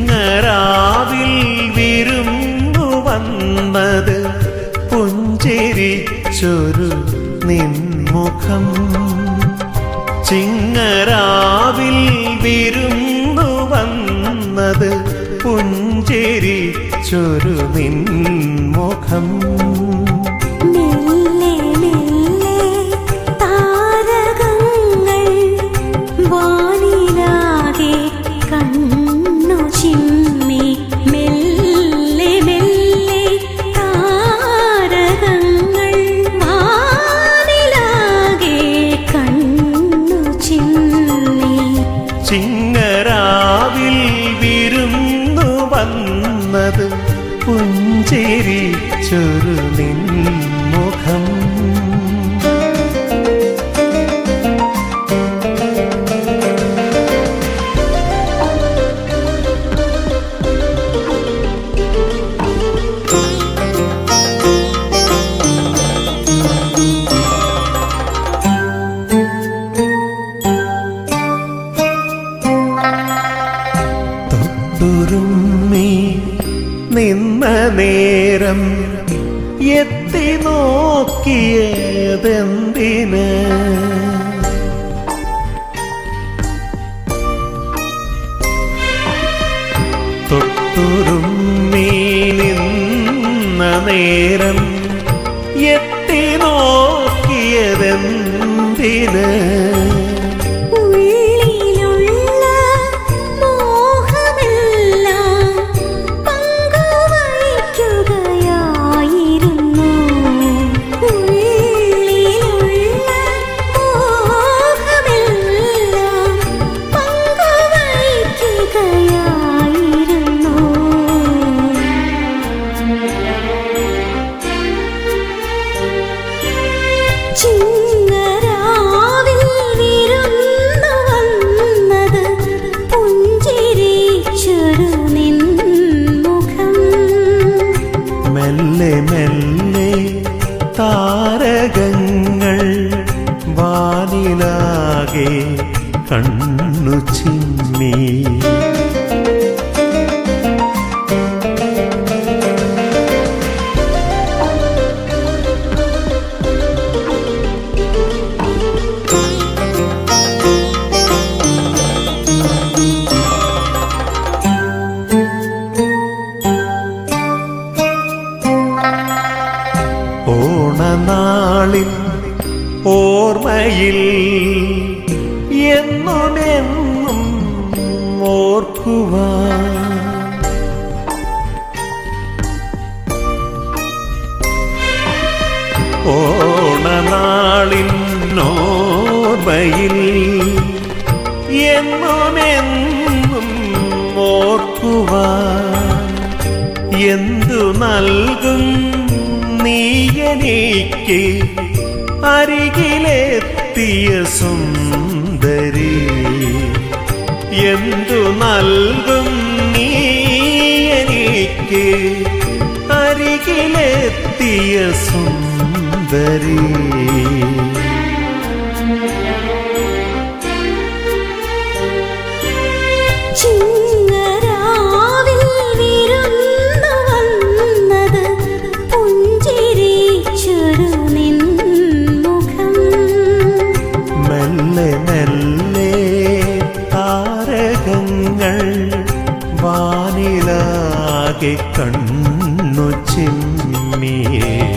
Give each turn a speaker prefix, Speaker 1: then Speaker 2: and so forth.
Speaker 1: ചിങ്ങരാവിൽ വിരുന്നു വന്നത് പുഞ്ചിരിച്ചൊരു നിൻമുഖം ചിങ്ങരാവിൽ വിരുന്നു വന്നത് പുഞ്ചിരിച്ചൊരു നിൻമുഖം. പുഞ്ചിരിച്ചൊരു നിൻമുഖം തൊട്ടുരുമ്മി നിന്ന നേരം എത്തി നോക്കിയതെന്തിന്? തൊട്ടുരുമ്മി നിന്ന നേരം എത്തി നോക്കിയതെന്തിന്? മെല്ലെ മെല്ലെ താരകങ്ങൾ വാനിലാകെ കണ്ണു ചിമ്മി. ഓർമ്മയിൽ എന്നുമെന്നും ഓർക്കുവാൻ. ഓണനാളിൻ ഓർമ്മയിൽ എന്നുമെന്നും ഓർക്കുവാൻ. എന്തു നൽകും നീ എനിക്ക് അരികിലെത്തിയ സുന്ദരി എന്തു നൽകും നീ എനിക്ക്? അരികിലെത്തിയ സുന്ദരി.
Speaker 2: ചിങ്ങരാവിൽ
Speaker 1: വാനിലാകെ കണ്ണു ചെമ്മിയേ.